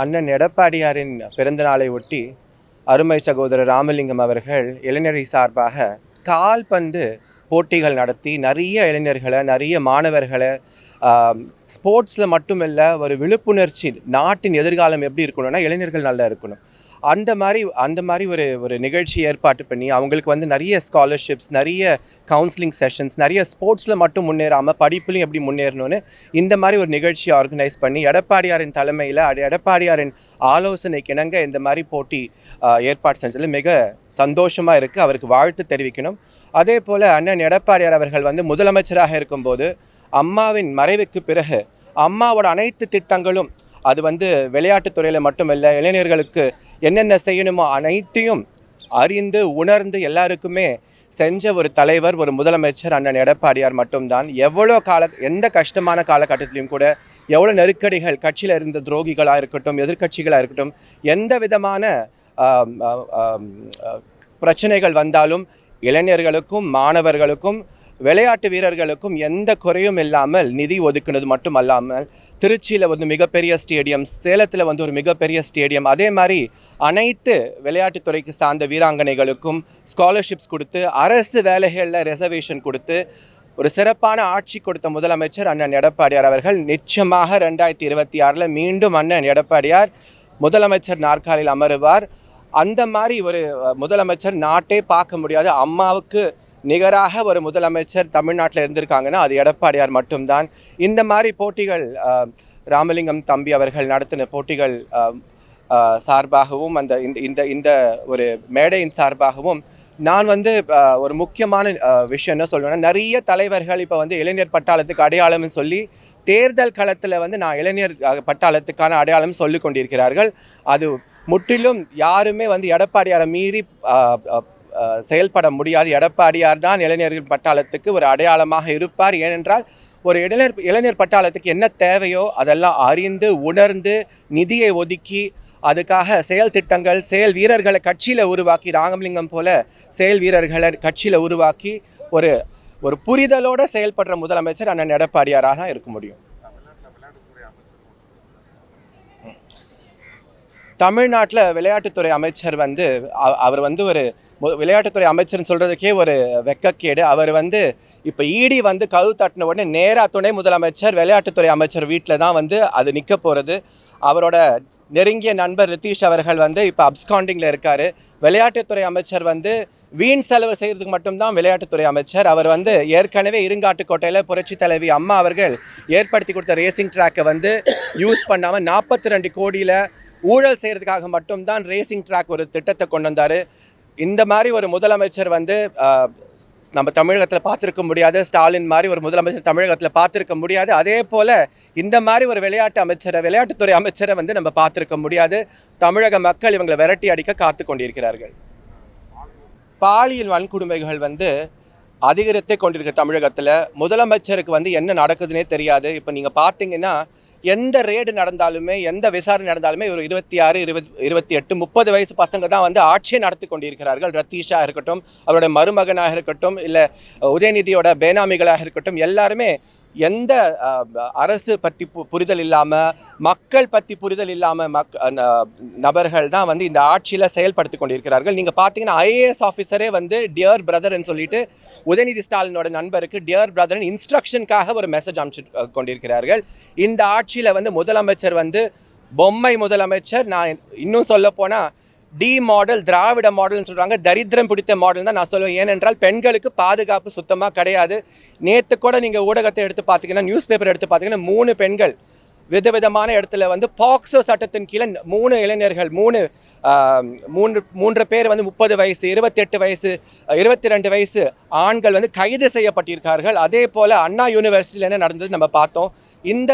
அண்ணன் எடப்பாடியாரின் பிறந்தநாளை ஒட்டி அருமை சகோதரர் ராமலிங்கம் அவர்கள் இளைஞரை சார்பாக கால்பந்து போட்டிகள் நடத்தி நிறைய இளைஞர்களை நிறைய மாணவர்களை ஸ்போர்ட்ஸில் மட்டுமில்ல ஒரு விழிப்புணர்ச்சி நாட்டின் எதிர்காலம் எப்படி இருக்கணும்னா இளைஞர்கள் நல்லா இருக்கணும். அந்த மாதிரி அந்த மாதிரி ஒரு ஒரு நிகழ்ச்சி ஏற்பாடு பண்ணி அவங்களுக்கு வந்து நிறைய ஸ்காலர்ஷிப்ஸ் நிறைய கவுன்சிலிங் செஷன்ஸ் நிறைய ஸ்போர்ட்ஸில் மட்டும் முன்னேறாமல் படிப்புலையும் எப்படி முன்னேறணும்னு இந்த மாதிரி ஒரு நிகழ்ச்சியை ஆர்கனைஸ் பண்ணி எடப்பாடியாரின் தலைமையில் எடப்பாடியாரின் ஆலோசனைக்கு இணங்க இந்த மாதிரி போட்டி ஏற்பாடு செஞ்சதில் மிக சந்தோஷமாக இருக்குது அவருக்கு வாழ்த்து தெரிவிக்கணும். அதே போல் அண்ணன் எடப்பாடியார் அவர்கள் வந்து முதலமைச்சராக இருக்கும்போது அம்மாவின் மறைவுக்கு பிறகு அம்மாவோட அனைத்து திட்டங்களும் அது வந்து விளையாட்டுத்துறையில் மட்டுமல்ல இளைஞர்களுக்கு என்னென்ன செய்யணுமோ அனைத்தையும் அறிந்து உணர்ந்து எல்லாருக்குமே செஞ்ச ஒரு தலைவர் ஒரு முதலமைச்சர் அண்ணன் எடப்பாடியார் மட்டும்தான். எவ்வளோ கால எந்த கஷ்டமான காலகட்டத்திலையும் கூட எவ்வளோ நெருக்கடிகள் கட்சியில் இருந்த துரோகிகளாக இருக்கட்டும் எதிர்க்கட்சிகளாக இருக்கட்டும் எந்த விதமான பிரச்சனைகள் வந்தாலும் இளைஞர்களுக்கும் மாணவர்களுக்கும் விளையாட்டு வீரர்களுக்கும் எந்த குறையும் இல்லாமல் நிதி ஒதுக்குனது மட்டும் அல்லாமல் திருச்சியில் வந்து மிகப்பெரிய ஸ்டேடியம் சேலத்தில் வந்து ஒரு மிகப்பெரிய ஸ்டேடியம் அதே மாதிரி அனைத்து விளையாட்டுத்துறைக்கு சார்ந்த வீராங்கனைகளுக்கும் ஸ்காலர்ஷிப்ஸ் கொடுத்து அரசு வேலைகளில் ரிசர்வேஷன் கொடுத்து ஒரு சிறப்பான ஆட்சி கொடுத்த முதலமைச்சர் அண்ணன் எடப்பாடியார் அவர்கள் நிச்சயமாக ரெண்டாயிரத்தி இருபத்தி ஆறில் மீண்டும் அண்ணன் எடப்பாடியார் முதலமைச்சர் நாற்காலில் அமருவார். அந்த மாதிரி ஒரு முதலமைச்சர் நாட்டே பார்க்க முடியாது. அம்மாவுக்கு நிகராக ஒரு முதலமைச்சர் தமிழ்நாட்டில் இருந்திருக்காங்கன்னா அது எடப்பாடியார் மட்டும்தான். இந்த மாதிரி போட்டிகள் ராமலிங்கம் தம்பி அவர்கள் நடத்தின போட்டிகள் சார்பாகவும் அந்த இந்த இந்த இந்த ஒரு மேடையின் சார்பாகவும் நான் வந்து ஒரு முக்கியமான விஷயம் என்ன சொல்லுவேன்னா நிறைய தலைவர்கள் இப்போ வந்து இளைஞர் பட்டாளத்துக்கு அடையாளம்னு சொல்லி தேர்தல் களத்தில் வந்து நான் இளைஞர் பட்டாளத்துக்கான அடையாளம் சொல்லி கொண்டிருக்கிறார்கள். அது முற்றிலும் யாருமே வந்து எடப்பாடியாரை மீறி செயல்பட முடியாது. எடப்பாடியார் தான் இளைஞர்கள் பட்டாளத்துக்கு ஒரு அடையாளமாக இருப்பார். ஏனென்றால் ஒரு இளைஞர் இளைஞர் பட்டாளத்துக்கு என்ன தேவையோ அதெல்லாம் அறிந்து உணர்ந்து நிதியை ஒதுக்கி அதுக்காக செயல் திட்டங்கள் செயல் வீரர்களை கட்சியில் உருவாக்கி ராமலிங்கம் போல செயல் வீரர்களை கட்சியில் உருவாக்கி ஒரு ஒரு புரிதலோடு செயல்படுற முதலமைச்சர் அண்ணன் எடப்பாடியாராக தான் இருக்க முடியும். தமிழ்நாட்டில் விளையாட்டுத்துறை அமைச்சர் வந்து அவர் வந்து ஒரு மு- விளையாட்டுத்துறை அமைச்சர்னு சொல்கிறதுக்கே ஒரு வெக்கக்கேடு. அவர் வந்து இப்போ ஈடி வந்து கவு தட்டின உடனே நேராக துணை முதலமைச்சர் விளையாட்டுத்துறை அமைச்சர் வீட்டில் தான் வந்து அது நிற்க போகிறது அவரோட நெருங்கிய நண்பர் ரித்தீஷ் அவர்கள் வந்து இப்போ அப்ஸ்காண்டிங்கில் இருக்கார். விளையாட்டுத்துறை அமைச்சர் வந்து வீண் செலவு செய்கிறதுக்கு மட்டும்தான் விளையாட்டுத்துறை அமைச்சர். அவர் வந்து ஏற்கனவே இருங்காட்டுக்கோட்டையில் புரட்சி தலைவி அம்மா அவர்கள் ஏற்படுத்தி கொடுத்த ரேசிங் ட்ராக்கை வந்து யூஸ் பண்ணாமல் நாற்பத்தி ரெண்டு கோடியில் ஊழல் செய்கிறதுக்காக மட்டும்தான் ரேசிங் ட்ராக் ஒரு திட்டத்தை கொண்டு வந்தார். இந்த மாதிரி ஒரு முதலமைச்சர் வந்து நம்ம தமிழகத்தில் பார்த்துருக்க முடியாது. ஸ்டாலின் மாதிரி ஒரு முதலமைச்சர் தமிழகத்தில் பார்த்துருக்க முடியாது. அதே போல் இந்த மாதிரி ஒரு விளையாட்டு அமைச்சரை விளையாட்டுத்துறை அமைச்சரை வந்து நம்ம பார்த்துருக்க முடியாது. தமிழக மக்கள் இவங்களை விரட்டி அடிக்க காத்து கொண்டிருக்கிறார்கள். பாலியல் வன்கொடுமைகள் வந்து அதிகரித்தே கொண்டிருக்க தமிழகத்தில். முதலமைச்சருக்கு வந்து என்ன நடக்குதுன்னே தெரியாது. இப்போ நீங்கள் பார்த்தீங்கன்னா எந்த ரேடு நடந்தாலுமே எந்த விசாரணை நடந்தாலுமே ஒரு இருபத்தி ஆறு இருபது இருபத்தி எட்டு முப்பது வயசு பசங்க தான் வந்து ஆட்சியை நடத்தி கொண்டிருக்கிறார்கள். ரத்தீஷாக இருக்கட்டும் அவரோட மருமகனாக இருக்கட்டும் இல்லை உதயநிதியோட பேனாமிகளாக இருக்கட்டும் எல்லாருமே எந்த அரசு பற்றி பு- புரிதல் இல்லாமல் மக்கள் பற்றி புரிதல் இல்லாமல் மக் ந- நபர்கள் தான் வந்து இந்த ஆட்சியில் செயல்படுத்தி கொண்டிருக்கிறார்கள். நீங்கள் பார்த்தீங்கன்னா ஐஏஎஸ் ஆஃபீஸரே வந்து டியர் பிரதர்னு சொல்லிட்டு உதயநிதி ஸ்டாலினோட நண்பருக்கு டியர் பிரதர்னு இன்ஸ்ட்ரக்ஷனுக்காக ஒரு மெசேஜ் அனுப்பிச்சு கொண்டிருக்கிறார்கள். இந்த ஆட்சியில் வந்து முதலமைச்சர் வந்து பொம்மை முதலமைச்சர் நான் இன்னும் சொல்ல போனால் டி மாடல் திராவிட மாடல்னு சொல்கிறாங்க தரித்திரம் பிடித்த மாடல் தான் நான் சொல்லுவேன். ஏனென்றால் பெண்களுக்கு பாதுகாப்பு சுத்தமாக கிடையாது. நேற்று கூட நீங்கள் ஊடகத்தை எடுத்து பார்த்தீங்கன்னா நியூஸ் பேப்பர் எடுத்து பார்த்தீங்கன்னா மூணு பெண்கள் விதவிதமான இடத்துல வந்து பாக்ஸோ சட்டத்தின் கீழே மூணு இளைஞர்கள் மூணு மூன்று மூன்று பேர் வந்து முப்பது வயசு இருபத்தெட்டு வயசு இருபத்தி ரெண்டு வயசு ஆண்கள் வந்து கைது செய்யப்பட்டிருக்கார்கள். அதே போல் அண்ணா யூனிவர்சிட்டியில் என்ன நடந்தது நம்ம பார்த்தோம். இந்த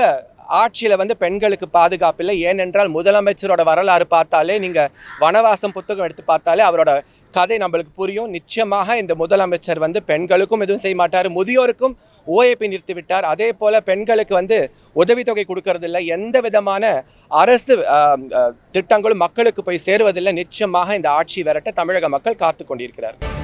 ஆட்சியில் வந்து பெண்களுக்கு பாதுகாப்பு இல்லை. ஏனென்றால் முதலமைச்சரோட வரலாறு பார்த்தாலே நீங்கள் வனவாசம் புத்தகம் எடுத்து பார்த்தாலே அவரோட கதை நம்மளுக்கு புரியும். நிச்சயமாக இந்த முதலமைச்சர் வந்து பெண்களுக்கும் எதுவும் செய்ய மாட்டார். முதியோருக்கும் ஓஏபி நிறுத்தி விட்டார். அதே போல் பெண்களுக்கு வந்து உதவித்தொகை கொடுக்கறதில்ல எந்த விதமான அரசு திட்டங்களும் மக்களுக்கு போய் சேருவதில்லை. நிச்சயமாக இந்த ஆட்சி விரட்ட தமிழக மக்கள் காத்து கொண்டிருக்கிறார்கள்.